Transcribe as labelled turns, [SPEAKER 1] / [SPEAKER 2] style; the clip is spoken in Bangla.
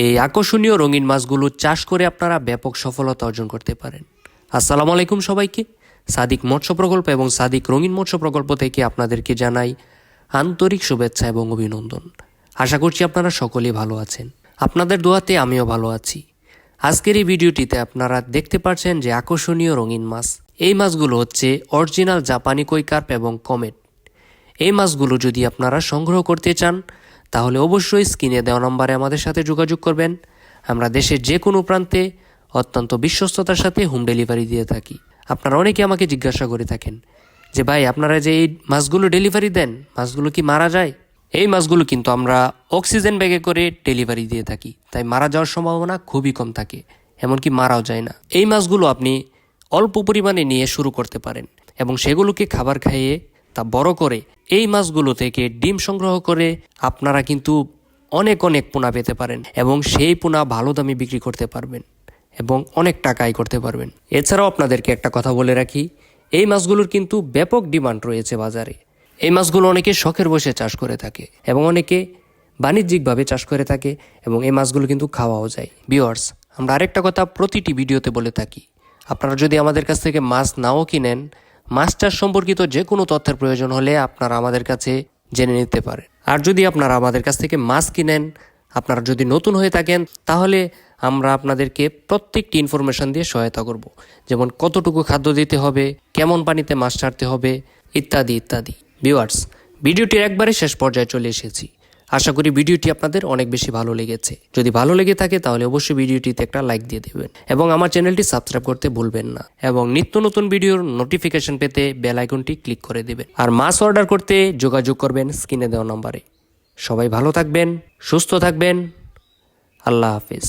[SPEAKER 1] এই আকর্ষণীয় রঙিন মাছগুলো চাষ করে আপনারা ব্যাপক সফলতা অর্জন করতে পারেন। আসসালামু আলাইকুম সবাইকে। সাদিক মৎস্য প্রকল্প এবং সাদিক রঙিন মৎস্য প্রকল্প থেকে আপনাদেরকে জানাই আন্তরিক শুভেচ্ছা এবং অভিনন্দন। আশা করছি আপনারা সকলেই ভালো আছেন। আপনাদের দোয়াতে আমিও ভালো আছি। আজকের এই ভিডিওটিতে আপনারা দেখতে পাচ্ছেন যে আকর্ষণীয় রঙিন মাছ। এই মাছগুলো হচ্ছে অরিজিনাল জাপানি কৈকার্প এবং কমেট। এই মাছগুলো যদি আপনারা সংগ্রহ করতে চান তাহলে অবশ্যই স্ক্রিনে দেওয়া নম্বরে আমাদের সাথে যোগাযোগ করবেন। আমরা দেশের যে কোনো প্রান্তে অত্যন্ত বিশ্বস্ততার সাথে হোম ডেলিভারি দিয়ে থাকি। আপনারা অনেকে আমাকে জিজ্ঞাসা করে থাকেন যে, ভাই, আপনারা যে এই মাছগুলো ডেলিভারি দেন, মাছগুলো কি মারা যায়? এই মাছগুলো কিন্তু আমরা অক্সিজেন ব্যাগে করে ডেলিভারি দিয়ে থাকি। তাই মারা যাওয়ার সম্ভাবনা খুবই কম থাকে, এমনকি মারাও যায় না। এই মাছগুলো আপনি অল্প পরিমাণে নিয়ে শুরু করতে পারেন এবং সেগুলোকে খাবার খাইয়ে তা বড় করে এই মাছগুলো থেকে ডিম সংগ্রহ করে আপনারা কিন্তু অনেক অনেক পোনা পেতে পারেন এবং সেই পোনা ভালো দামে বিক্রি করতে পারবেন এবং অনেক টাকা আয় করতে পারবেন। এছাড়াও আপনাদেরকে একটা কথা বলে রাখি, এই মাছগুলোর কিন্তু ব্যাপক ডিমান্ড রয়েছে বাজারে। এই মাছগুলো অনেকে শখের বসে চাষ করে থাকে এবং অনেকে বাণিজ্যিকভাবে চাষ করে থাকে এবং এই মাছগুলো কিন্তু খাওয়াও যায়। বিওয়ার্স আমরা আরেকটা কথা প্রতিটি ভিডিওতে বলে থাকি, আপনারা যদি আমাদের কাছ থেকে মাছ নাও কিনেন চাষ সম্পর্কিত যে কোনো তথ্যের প্রয়োজন হলে আপনারা আমাদের কাছে জেনে নিতে পারেন। আর যদি আপনারা আমাদের কাছ থেকে মাছ কিনেন, আপনারা যদি নতুন হয়ে থাকেন, তাহলে আমরা আপনাদেরকে প্রত্যেকটি ইনফরমেশন দিয়ে সহায়তা করব। যেমন কতটুকু খাদ্য দিতে হবে, কেমন পানিতে মাছ ছাড়তে হবে, ইত্যাদি ইত্যাদি। ভিউয়ার্স ভিডিওটির একবারে শেষ পর্যায়ে চলে এসেছি। আশা করি ভিডিওটি আপনাদের অনেক বেশি ভালো লেগেছে। যদি ভালো লেগে থাকে তাহলে অবশ্যই ভিডিওটিতে একটা লাইক দিয়ে দেবেন এবং আমার চ্যানেলটি সাবস্ক্রাইব করতে ভুলবেন না। এবং নিত্য নতুন ভিডিওর নোটিফিকেশন পেতে বেল আইকনটি ক্লিক করে দেবেন। আর মাস অর্ডার করতে যোগাযোগ করবেন স্ক্রিনে দেওয়া নম্বরে। সবাই ভালো থাকবেন, সুস্থ থাকবেন। আল্লাহ হাফিজ।